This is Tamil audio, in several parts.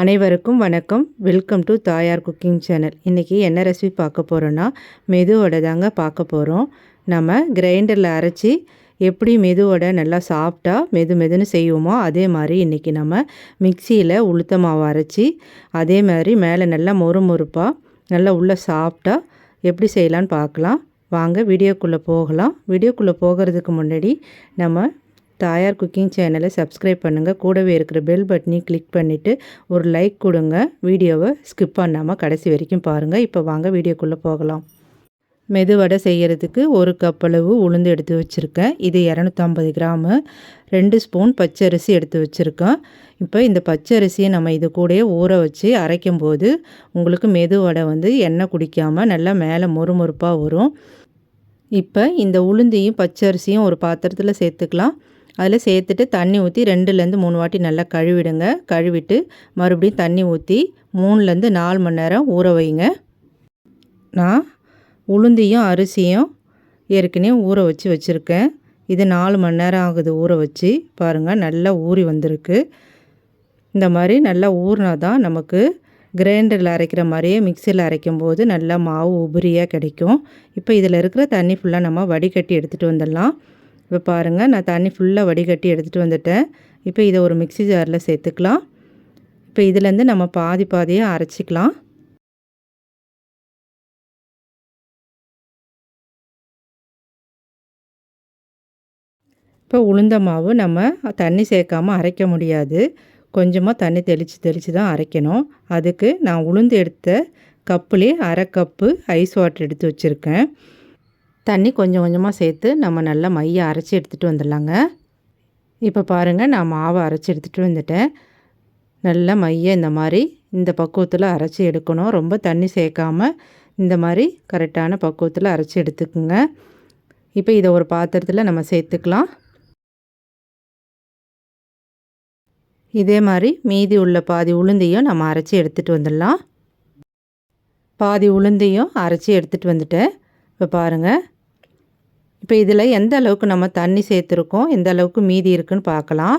அனைவருக்கும் வணக்கம். Welcome to Thayar cooking channel. இன்றைக்கி என்ன ரெசிபி பார்க்க போகிறோன்னா மெதுவோட தாங்க பார்க்க போகிறோம் நம்ம கிரைண்டரில் அரைச்சி எப்படி மெதுவோட நல்லா சாப்பிட்டா மெது மெதுன்னு செய்வோமோ அதே மாதிரி இன்றைக்கி நம்ம மிக்சியில் உளுத்த மாவு அரைச்சி அதே மாதிரி மேலே நல்லா மொறு மொறுப்பாக நல்லா உள்ளே சாப்பிட்டா எப்படி செய்யலான்னு பார்க்கலாம். வாங்க வீடியோக்குள்ளே போகலாம். வீடியோக்குள்ளே போகிறதுக்கு முன்னாடி நம்ம தாயார் குக்கிங் சேனலை சப்ஸ்கிரைப் பண்ணுங்கள் கூடவே இருக்கிற பெல் பட்டனையும் கிளிக் பண்ணிவிட்டு ஒரு லைக் கொடுங்க. வீடியோவை ஸ்கிப் பண்ணாமல் கடைசி வரைக்கும் பாருங்கள் இப்போ வாங்க வீடியோக்குள்ளே போகலாம். மெதுவடை செய்கிறதுக்கு ஒரு கப் அளவு உளுந்து எடுத்து வச்சுருக்கேன். இது இரநூத்தம்பது கிராமு. ரெண்டு ஸ்பூன் பச்சரிசி எடுத்து வச்சுருக்கேன். இப்போ இந்த பச்சரிசியை நம்ம இது கூடயே ஊற வச்சு அரைக்கும் போது உங்களுக்கு மெதுவடை வந்து எண்ணெய் குடிக்காமல் நல்லா மேலே மொறுமொறுப்பாக வரும். இப்போ இந்த உளுந்தையும் பச்சரிசியும் ஒரு பாத்திரத்தில் சேர்த்துக்கலாம். அதில் சேர்த்துட்டு தண்ணி ஊற்றி ரெண்டுலேருந்து மூணு வாட்டி நல்லா கழுவிடுங்க. கழுவிட்டு மறுபடியும் தண்ணி ஊற்றி மூணுலேருந்து நாலு மணி நேரம் ஊற வைங்க. நான் உளுந்தியும் அரிசியும் ஏற்கனவே ஊற வச்சு வச்சுருக்கேன். இது நாலு மணி நேரம் ஆகுது ஊற வச்சு. பாருங்கள் நல்லா ஊறி வந்திருக்கு. இந்த மாதிரி நல்லா ஊறினா தான் நமக்கு கிரைண்டரில் அரைக்கிற மாதிரியே மிக்சியில் அரைக்கும் போது நல்லா மாவு உபரியாக கிடைக்கும். இப்போ இதில் இருக்கிற தண்ணி ஃபுல்லாக நம்ம வடிகட்டி எடுத்துகிட்டு வந்துடலாம். இப்போ பாருங்கள் நான் தண்ணி ஃபுல்லாக வடிகட்டி எடுத்துகிட்டு வந்துட்டேன். இப்போ இதை ஒரு மிக்சி ஜாரில் சேர்த்துக்கலாம். இப்போ இதுலேருந்து நம்ம பாதி பாதியாக அரைச்சிக்கலாம். இப்போ உளுந்த மாவு நம்ம தண்ணி சேர்க்காமல் அரைக்க முடியாது. கொஞ்சமாக தண்ணி தெளித்து தெளித்து தான் அரைக்கணும். அதுக்கு நான் உளுந்து எடுத்த கப்புலேயே அரை கப்பு ஐஸ் வாட்டர் எடுத்து வச்சுருக்கேன். தண்ணி கொஞ்சம் கொஞ்சமாக சேர்த்து நம்ம நல்லா மையை அரைச்சி எடுத்துகிட்டு வந்துடலாங்க. இப்போ பாருங்கள் நான் மாவை அரைச்சி எடுத்துகிட்டு வந்துட்டேன். நல்லா மையை இந்த மாதிரி இந்த பக்குவத்தில் அரைச்சி எடுக்கணும். ரொம்ப தண்ணி சேர்க்காமல் இந்த மாதிரி கரெக்டான பக்குவத்தில் அரைச்சி எடுத்துக்குங்க. இப்போ இதை ஒரு பாத்திரத்தில் நம்ம சேர்த்துக்கலாம். இதே மாதிரி மீதி உள்ள பாதி உளுந்தையும் நம்ம அரைச்சி எடுத்துகிட்டு வந்துடலாம். பாதி உளுந்தையும் அரைச்சி எடுத்துகிட்டு வந்துட்டேன். இப்போ பாருங்கள் இப்போ இதில் எந்த அளவுக்கு நம்ம தண்ணி சேர்த்துருக்கோம் எந்த அளவுக்கு மீதி இருக்குன்னு பார்க்கலாம்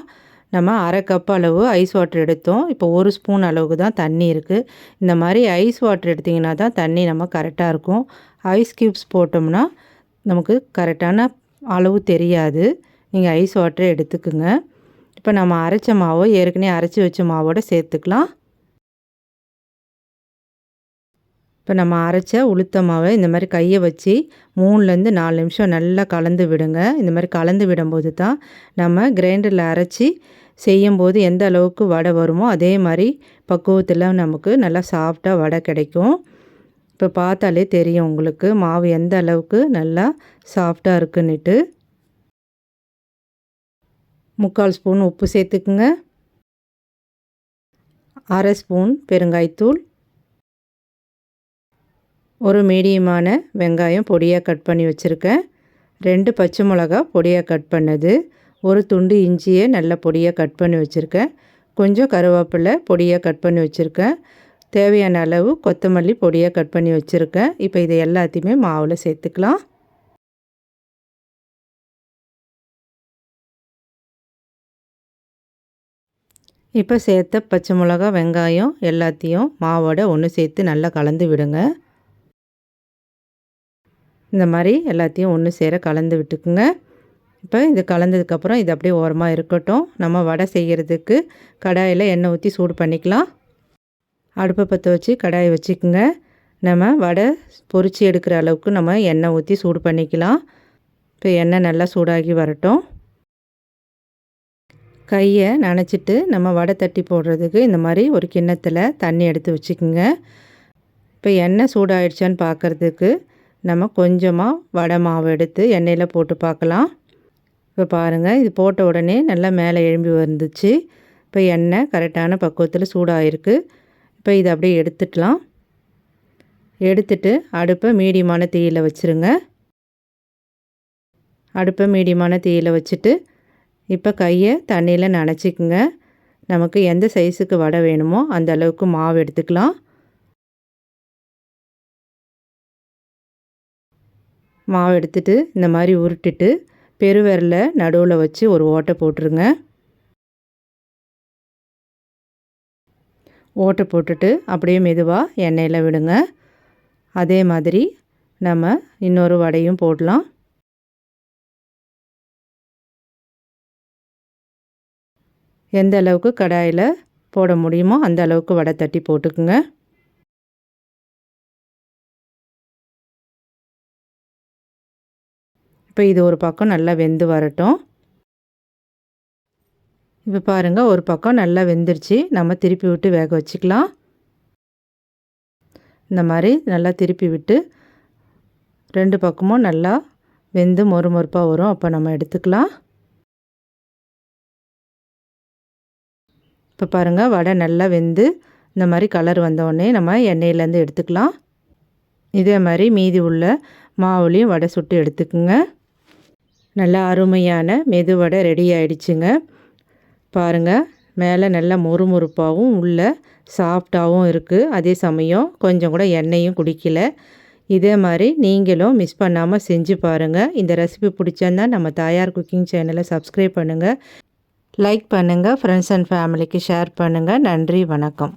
நம்ம அரை கப் அளவு ஐஸ் வாட்டர் எடுத்தோம். இப்போ ஒரு ஸ்பூன் அளவுக்கு தான் தண்ணி இருக்குது இந்த மாதிரி ஐஸ் வாட்டர் எடுத்திங்கன்னா தான் தண்ணி நம்ம கரெக்டாக இருக்கும். ஐஸ் க்யூப்ஸ் போட்டோம்னா நமக்கு கரெக்டான அளவு தெரியாது. நீங்கள் ஐஸ் வாட்டரை எடுத்துக்குங்க. இப்போ நம்ம அரைச்ச மாவை ஏற்கனவே அரைச்சி வச்ச மாவோடு சேர்த்துக்கலாம். இப்போ நம்ம அரைச்ச உளுத்த மாவை இந்த மாதிரி கையை வச்சு மூணுலேருந்து நாலு நிமிஷம் நல்லா கலந்து விடுங்க. இந்த மாதிரி கலந்து விடும்போது தான் நம்ம கிரைண்டரில் அரைச்சி செய்யும்போது எந்த அளவுக்கு வடை வருமோ அதே மாதிரி பக்குவத்தில் நமக்கு நல்லா சாஃப்டாக வடை கிடைக்கும். இப்போ பார்த்தாலே தெரியும் உங்களுக்கு மாவு எந்த அளவுக்கு நல்லா சாஃப்டாக இருக்குன்னுட்டு. முக்கால் ஸ்பூன் உப்பு சேர்த்துக்குங்க. அரை ஸ்பூன் பெருங்காய்த்தூள். ஒரு மீடியமான வெங்காயம் பொடியாக கட் பண்ணி வச்சுருக்கேன். ரெண்டு பச்சை மிளகா பொடியாக கட் பண்ணது. ஒரு துண்டு இஞ்சியை நல்ல பொடியாக கட் பண்ணி வச்சுருக்கேன். கொஞ்சம் கருவேப்பிலை பொடியாக கட் பண்ணி வச்சுருக்கேன். தேவையான அளவு கொத்தமல்லி பொடியாக கட் பண்ணி வச்சுருக்கேன். இப்போ இதை எல்லாத்தையுமே மாவில் சேர்த்துக்கலாம். இப்போ சேர்த்த பச்சை மிளகா வெங்காயம் எல்லாத்தையும் மாவோட ஒன்று சேர்த்து நல்லா கலந்து விடுங்க. இந்த மாதிரி எல்லாத்தையும் ஒன்று சேர கலந்து விட்டுக்குங்க. இப்போ இது கலந்ததுக்கப்புறம் இது அப்படியே ஓரமாக இருக்கட்டும். நம்ம வடை செய்கிறதுக்கு கடாயில் எண்ணெய் ஊற்றி சூடு பண்ணிக்கலாம். அடுப்பை பற்ற வச்சு கடாயை வச்சுக்கோங்க. நம்ம வடை பொறிச்சு எடுக்கிற அளவுக்கு நம்ம எண்ணெய் ஊற்றி சூடு பண்ணிக்கலாம். இப்போ எண்ணெய் நல்லா சூடாகி வரட்டும். கையை நனைச்சிட்டு நம்ம வடை தட்டி போடுறதுக்கு இந்த மாதிரி ஒரு கிண்ணத்தில் தண்ணி எடுத்து வச்சுக்கோங்க. இப்போ எண்ணெய் சூடாயிடுச்சான்னு பார்க்குறதுக்கு நம்ம கொஞ்சமாக வடை மாவு எடுத்து எண்ணெயில் போட்டு பார்க்கலாம். இப்போ பாருங்கள் இது போட்ட உடனே நல்லா மேலே எழும்பி வந்துச்சு. இப்போ எண்ணெய் கரெக்டான பக்குவத்தில் சூடாகிருக்கு இப்போ இதை அப்படியே எடுத்துடலாம் எடுத்துட்டு அடுப்பை மீடியமான தீயில் வச்சுருங்க. அடுப்பை மீடியமான தீயில் வச்சுட்டு இப்போ கையை தண்ணியில் நனைச்சிக்குங்க. நமக்கு எந்த சைஸுக்கு வடை வேணுமோ அந்த அளவுக்கு மாவு எடுத்துக்கலாம். மாவு எடுத்துட்டு இந்த மாதிரி உருட்டிட்டு பெருவிரல நடுவில் வச்சு ஒரு ஓட்டை போட்டுருங்க. ஓட்டை போட்டுட்டு அப்படியே மெதுவாக எண்ணெயில் விடுங்க. அதே மாதிரி நம்ம இன்னொரு வடையும் போடலாம். எந்த அளவுக்கு கடாயில் போட முடியுமோ அந்த அளவுக்கு வடை தட்டி போட்டுக்குங்க. இப்போ இது ஒரு பக்கம் நல்லா வெந்து வரட்டும். இப்போ பாருங்கள் ஒரு பக்கம் நல்லா வெந்துருச்சு. நம்ம திருப்பி விட்டு வேக வச்சுக்கலாம். இந்த மாதிரி நல்லா திருப்பி விட்டு ரெண்டு பக்கமும் நல்லா வெந்து மொறு மொறுப்பாக வரும். அப்போ நம்ம எடுத்துக்கலாம். இப்போ பாருங்கள் வடை நல்லா வெந்து இந்த மாதிரி கலர் வந்தோடனே நம்ம எண்ணெயிலேருந்து எடுத்துக்கலாம். இதே மாதிரி மீதி உள்ள மாவுலேயும் வடை சுட்டு எடுத்துக்குங்க. நல்லா அருமையான மெதுவடை ரெடி ஆயிடுச்சுங்க. பாருங்கள் மேலே நல்லா முறுமுறுப்பாகவும் உள்ள சாஃப்டாகவும் இருக்குது அதே சமயம் கொஞ்சம் கூட எண்ணெயும் குடிக்கல. இதே மாதிரி நீங்களும் மிஸ் பண்ணாமல் செஞ்சு பாருங்கள் இந்த ரெசிபி பிடிச்சிருந்தா நம்ம தாயார் குக்கிங் சேனலை சப்ஸ்கிரைப் பண்ணுங்கள் லைக் பண்ணுங்கள் ஃப்ரெண்ட்ஸ் அண்ட் ஃபேமிலிக்கு ஷேர் பண்ணுங்கள் நன்றி வணக்கம்.